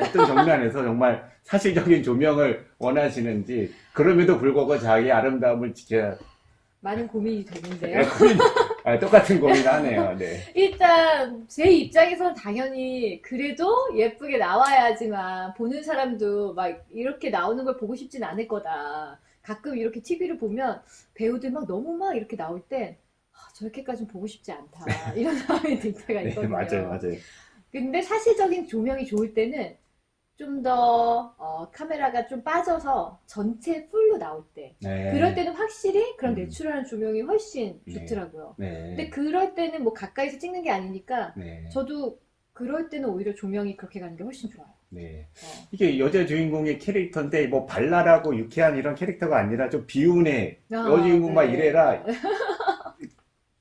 어떤 장면에서 정말 사실적인 조명을 원하시는지 그럼에도 불구하고 자기 아름다움을 지켜야 많은 고민이 되는데요. 네, 고민, 아, 똑같은 고민하네요. 네. 일단 제 입장에서는 당연히 그래도 예쁘게 나와야지만 보는 사람도 막 이렇게 나오는 걸 보고 싶진 않을 거다. 가끔 이렇게 TV를 보면 배우들 막 너무 막 이렇게 나올 때 아, 저렇게까지는 보고 싶지 않다. 이런 마음이 들 때가 네, 있거든요. 맞아요, 맞아요. 근데 사실적인 조명이 좋을 때는 좀더 카메라가 좀 빠져서 전체 풀로 나올 때 네. 그럴 때는 확실히 그런 음. 내추럴한 조명이 훨씬 네. 좋더라고요. 네. 근데 그럴 때는 뭐 가까이서 찍는 게 아니니까 네. 저도 그럴 때는 오히려 조명이 그렇게 가는 게 훨씬 좋아요. 네. 어. 이게 여자 주인공의 캐릭터인데 뭐 발랄하고 유쾌한 이런 캐릭터가 아니라 좀 비운의 아, 여자 주인공 막 네. 이래라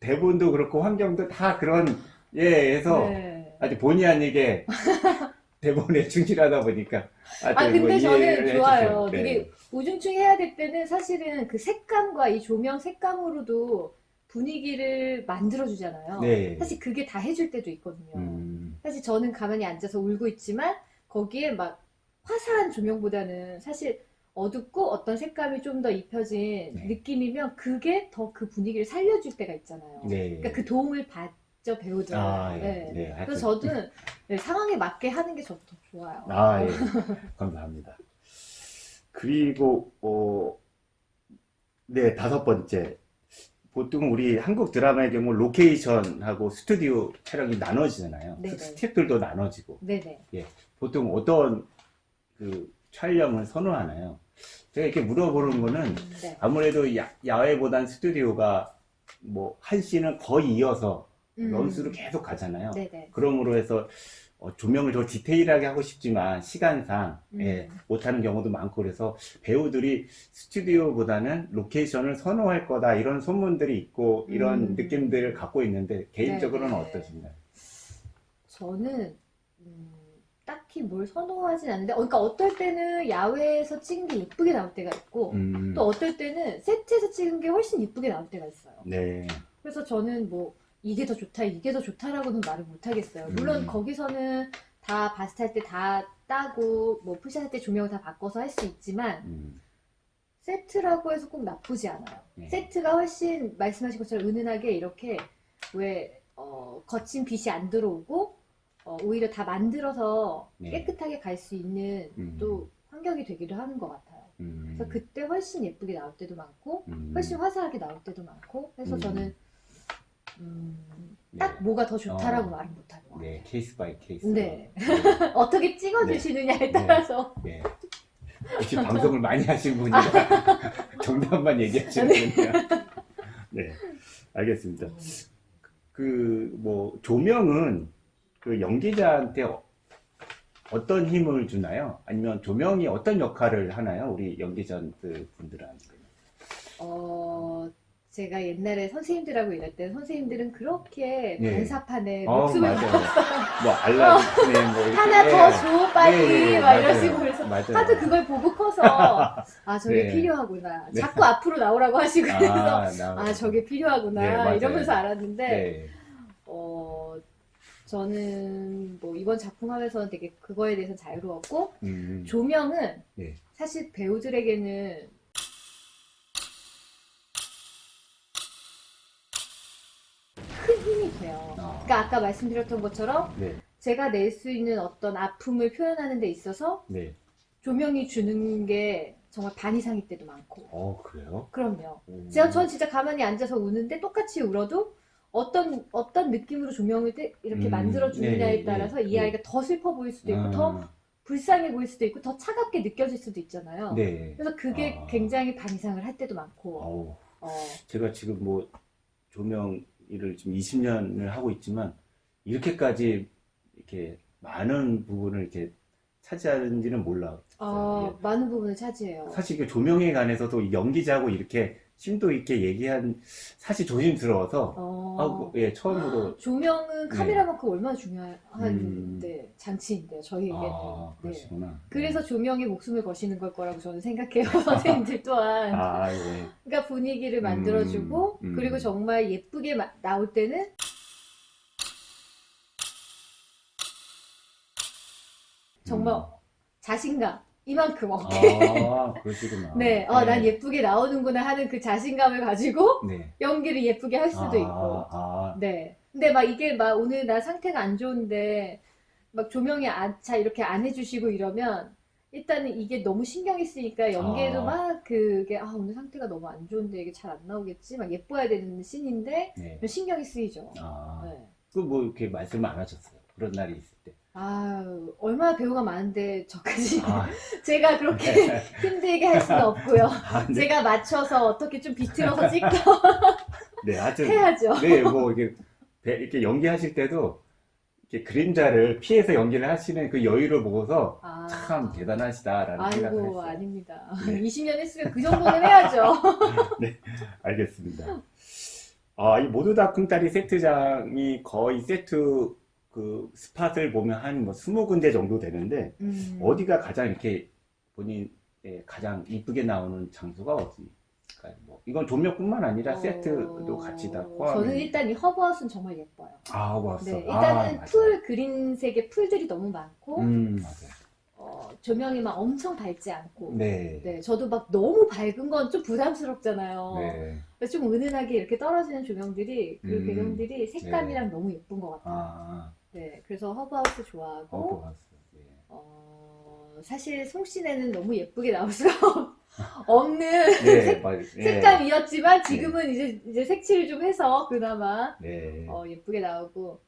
대본도 그렇고 환경도 다 그런 예 해서 네. 아주 본의 아니게 대본에 충실하다 보니까 아주 아 근데 뭐 저는 좋아요. 네. 되게 우중충 해야 될 때는 사실은 그 색감과 이 조명 색감으로도 분위기를 만들어 주잖아요. 네. 사실 그게 다 해줄 때도 있거든요. 음, 사실 저는 가만히 앉아서 울고 있지만 거기에 막 화사한 조명보다는 사실 어둡고 어떤 색감이 좀 더 입혀진 네. 느낌이면 그게 더 그 분위기를 살려줄 때가 있잖아요. 네. 그러니까 그 도움을 받죠 배우들. 아, 예. 네. 네. 하여튼. 그래서 저도 네, 상황에 맞게 하는 게 저도 더 좋아요. 아, 예. 감사합니다. 그리고, 어, 네, 다섯 번째. 보통 우리 한국 드라마의 경우 로케이션하고 스튜디오 촬영이 나눠지잖아요. 네네. 스텝들도 나눠지고. 네네. 보통 어떤 그 촬영을 선호하나요? 제가 이렇게 물어보는 거는 음, 네. 아무래도 야, 야외보단 스튜디오가 뭐 한 씬은 거의 이어서 음, 런스로 계속 가잖아요. 네네. 그러므로 해서 어, 조명을 더 디테일하게 하고 싶지만 시간상 음. 예, 못하는 경우도 많고 그래서 배우들이 스튜디오보다는 로케이션을 선호할 거다 이런 소문들이 있고 이런 음. 느낌들을 갖고 있는데 개인적으로는 네네. 어떠신가요? 저는 음, 딱히 뭘 선호하진 않는데, 어, 그러니까 어떨 때는 야외에서 찍은 게 이쁘게 나올 때가 있고, 음, 또 어떨 때는 세트에서 찍은 게 훨씬 이쁘게 나올 때가 있어요. 네, 그래서 저는 뭐 이게 더 좋다, 이게 더 좋다라고는 말을 못 하겠어요. 물론 음. 거기서는 다 바스트 할 때 다 따고 뭐 푸샷 할 때 조명을 다 바꿔서 할 수 있지만 음, 세트라고 해서 꼭 나쁘지 않아요. 네. 세트가 훨씬 말씀하신 것처럼 은은하게 이렇게 왜 어, 거친 빛이 안 들어오고 어, 오히려 다 만들어서 네. 깨끗하게 갈 수 있는 음. 또 환경이 되기도 하는 것 같아요. 음, 그래서 그때 훨씬 예쁘게 나올 때도 많고 음, 훨씬 화사하게 나올 때도 많고 해서 음. 저는 음, 네. 딱 뭐가 더 좋다라고 어. 말은 못할 것 같아요. 네, 케이스 바이 케이스. 네. 어떻게 찍어주시느냐에 네. 따라서 네. 역시 방송을 많이 하신 분이라 정답만 얘기하시는군요. 네, 알겠습니다. 그 뭐 조명은 그 연기자한테 어- 어떤 힘을 주나요? 아니면 조명이 어떤 역할을 하나요? 우리 연기자들 분들한테. 어, 제가 옛날에 선생님들하고 일할 때 선생님들은 그렇게 네. 반사판에 어, 목숨을 맞아요. 뭐 알라딘 뭐 이렇게 하나 네. 더 줘, 빨리. 네, 네, 막 맞아요. 이러시고 그래서 맞아요. 하도 그걸 보고 커서 아, 저게 네. 필요하구나. 네. 자꾸 앞으로 나오라고 하시고 그래서 아, 나- 아, 저게 필요하구나. 네. 이러면서 알았는데 네. 어, 저는 뭐 이번 작품 하면서는 되게 그거에 대해서 자유로웠고 음, 조명은 네. 사실 배우들에게는 큰 힘이 돼요. 아. 그러니까 아까 말씀드렸던 것처럼 네, 제가 낼 수 있는 어떤 아픔을 표현하는 데 있어서 네. 조명이 주는 게 정말 반 이상일 때도 많고. 어, 그래요? 그럼요. 음. 제가 전 진짜 가만히 앉아서 우는데 똑같이 울어도 어떤 어떤 느낌으로 조명을 때- 이렇게 음, 만들어 주느냐에 네, 따라서 네, 이 네. 아이가 더 슬퍼 보일 수도 있고 아, 더 불쌍해 보일 수도 있고 더 차갑게 느껴질 수도 있잖아요. 네. 그래서 그게 아. 굉장히 반 이상을 할 때도 많고. 어, 제가 지금 뭐 조명 일을 지금 20년을 하고 있지만 이렇게까지 이렇게 많은 부분을 이렇게 차지하는지는 몰라. 어, 많은 부분을 차지해요. 사실 조명에 관해서도 이 연기자하고 이렇게 심도 있게 얘기한 사실 조심스러워서 어. 아, 그, 예, 처음으로 조명은 네. 카메라만큼 얼마나 중요한 음. 네, 장치인데요, 저희에게는. 아, 네. 그러시구나. 그래서 조명에 목숨을 거시는 걸 거라고 저는 생각해요, 선생님들 또한. 아, 예. 그러니까 분위기를 만들어주고, 음, 음. 그리고 정말 예쁘게 마- 나올 때는 정말 음. 자신감, 이만큼 어깨. 아, 그러시구나. 네, 어, 난 예쁘게 나오는구나 하는 그 자신감을 가지고 네. 연기를 예쁘게 할 수도 아, 있고. 아, 네. 근데 막 이게 막 오늘 나 상태가 안 좋은데 막 조명이 안, 잘 이렇게 안 해주시고 이러면 일단은 이게 너무 신경이 쓰니까 연기에도 아. 막 그게 아 오늘 상태가 너무 안 좋은데 이게 잘 안 나오겠지 막 예뻐야 되는 씬인데 네. 신경이 쓰이죠. 아, 네. 그 뭐 이렇게 말씀 안 하셨어요. 그런 날이 때. 아 얼마나 배우가 많은데 저까지 아, 제가 그렇게 힘들게 할 수는 없고요. 아, 네. 제가 맞춰서 어떻게 좀 비틀어서 찍고 네, 하여튼 해야죠. 네, 뭐 이게 배- 이렇게 연기하실 때도 이렇게 그림자를 피해서 연기를 하시는 그 여유를 보고서 아. 참 대단하시다라는 생각을 아이고 했어요. 아닙니다. 네. 20년 했으면 그 정도는 해야죠. 알겠습니다. 아, 이 모두 다 쿵따리 세트장이 거의 세트 그 스팟을 보면 한뭐 20군데 정도 되는데 음. 어디가 가장 이렇게 본인의 가장 이쁘게 나오는 장소가 어디일까요? 뭐 이건 조명뿐만 아니라 세트도 같이 다 포함해. 어, 저는 일단 이 허브하우스는 정말 예뻐요. 아, 왔어. 네, 아, 일단은 맞아요. 풀 그린색의 풀들이 너무 많고 음, 맞아요. 어, 조명이 막 엄청 밝지 않고. 네. 네, 저도 막 너무 밝은 건 좀 부담스럽잖아요. 네. 그래서 좀 은은하게 이렇게 떨어지는 조명들이 그 음, 배경들이 색감이랑 너무 예쁜 것 같아요. 아, 네, 그래서 허브하우스 좋아하고 어. 네. 어, 사실 송씨네는 너무 예쁘게 나올 수가 없는 네, 색, 맞- 네. 색감이었지만 지금은 이제 이제 색칠을 좀 해서 그나마 네. 어, 예쁘게 나오고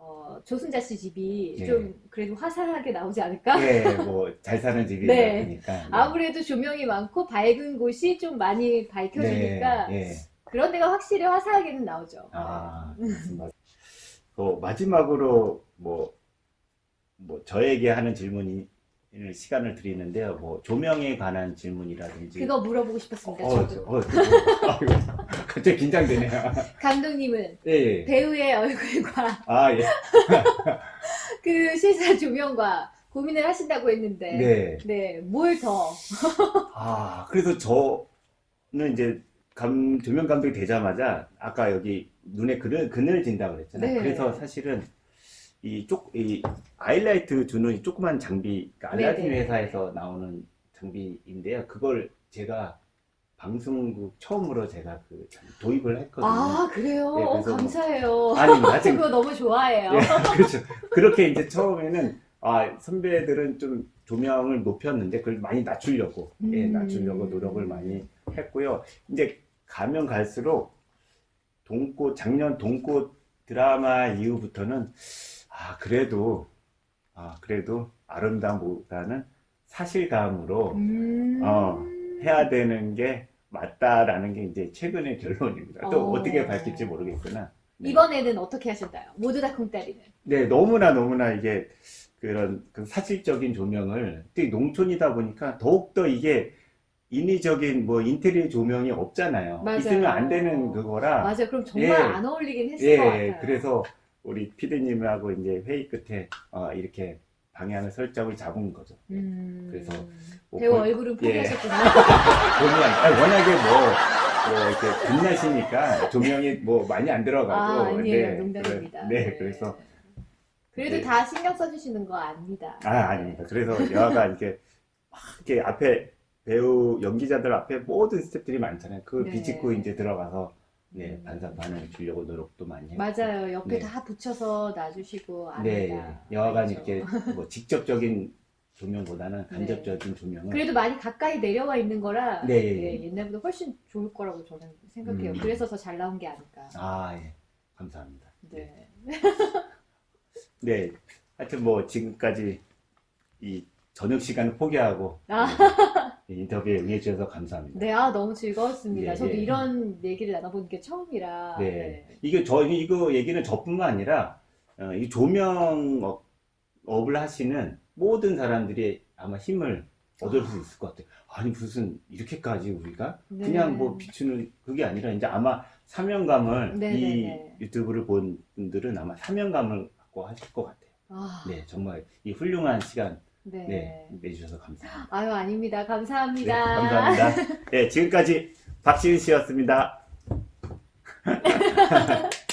어, 조순자 씨 집이 네. 좀 그래도 화사하게 나오지 않을까? 네, 뭐 잘 사는 집이다 네. 보니까. 네. 아무래도 조명이 많고 밝은 곳이 좀 많이 밝혀지니까 네, 네. 그런 데가 확실히 화사하게는 나오죠. 아, 맞 그 마지막으로 뭐, 뭐 저에게 하는 질문이 시간을 드리는데요. 뭐 조명에 관한 질문이라든지. 그거 물어보고 싶었습니다. 어, 저도. 저, 어, 저, 아이고, 갑자기 긴장되네요. 감독님은 예, 예. 배우의 얼굴과 아, 예. 그 실사 조명과 고민을 하신다고 했는데 네. 네, 뭘 더? 아, 그래서 저는 이제 감, 조명 감독이 되자마자 아까 여기 눈에 그늘, 그늘 진다고 그랬잖아요. 네. 그래서 사실은 이 쪽, 이 아이라이트 주는 이 조그만 장비, 그러니까 알라딘 네네. 회사에서 나오는 장비인데요. 그걸 제가 방송국 처음으로 제가 그 도입을 했거든요. 아 그래요? 네, 어, 그래서 뭐- 감사해요. 저 지금 그거 너무 좋아해요. 예, 그렇죠. 그렇게 이제 처음에는 아, 선배들은 좀 조명을 높였는데 그걸 많이 낮추려고 예, 음. 낮추려고 노력을 많이 했고요. 이제 가면 갈수록 동꽃 작년 동꽃 드라마 이후부터는 아, 그래도 아, 그래도 아름다움보다는 사실감으로 음. 어, 해야 되는 게 맞다라는 게 이제 최근의 결론입니다. 또 어. 어 떻게 밝힐지 모르겠으나 네. 이번에는 어떻게 하셨나요? 모두 다 콩다리는. 네, 너무나 너무나 이게 그런 그 사실적인 조명을 특히 농촌이다 보니까 더욱더 이게 인위적인 뭐 인테리어 조명이 없잖아요. 맞아요. 있으면 안 되는 그거라. 맞아요. 그럼 정말 예. 안 어울리긴 했을 예, 것 같아요. 그래서 우리 피디님하고 이제 회의 끝에 어, 이렇게 방향을 설정을 잡은 거죠. 음. 그래서 뭐 배우 볼- 얼굴은 예. 포기하셨군요. 조명, 아니, 워낙에 뭐, 뭐 이렇게 빛나시니까 조명이 뭐 많이 안 들어가고. 아, 아니에요. 네, 농담입니다. 그래- 네, 그래서 그래도 네. 다 신경 써주시는 거 아닙니다. 아, 아닙니다. 그래서 여하가 이렇게 막 이렇게 앞에 배우 연기자들 앞에 모든 스태프들이 많잖아요. 그걸 네. 비집고 이제 들어가서 네, 음. 반사판을 주려고 노력도 많이 했고. 맞아요. 옆에 네. 다 붙여서 놔주시고 네. 여하간 알죠. 이렇게 뭐 직접적인 조명보다는 간접적인 조명을 네. 그래도 많이 가까이 내려와 있는 거라 네. 예, 옛날보다 훨씬 좋을 거라고 저는 생각해요. 음. 그래서 더 잘 나온 게 아닐까. 아, 예. 감사합니다. 네. 네. 하여튼 뭐 지금까지 이 저녁 시간을 포기하고 아. 네, 인터뷰에 응해주셔서 감사합니다. 네, 아, 너무 즐거웠습니다. 예, 저도 예. 이런 얘기를 나눠보는 게 처음이라. 네. 이게 저 이거 얘기는 저뿐만 아니라 어, 이 조명 업- 업을 하시는 모든 사람들이 아마 힘을 얻을 수 있을 것 같아요. 아니 무슨 이렇게까지 우리가 네. 그냥 뭐 비추는 그게 아니라 이제 아마 사명감을 네, 이 네, 네. 유튜브를 본 분들은 아마 사명감을 갖고 하실 것 같아요. 아, 네, 정말 이 훌륭한 시간 네. 네, 내주셔서 감사합니다. 아유, 아닙니다. 네, 감사합니다. 감사합니다. 네, 지금까지 박시은 씨였습니다.